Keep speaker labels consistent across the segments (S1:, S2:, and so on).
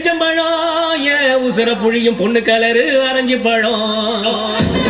S1: எலுமிச்சம்பழம் ஏன் உசுர புழியும் பொண்ணு கலரு அரைஞ்சு பழம்.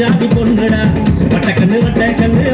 S1: ஜாதி பொண்ணுடா வட்ட
S2: கண்ணு
S1: வட்ட கண்ணு.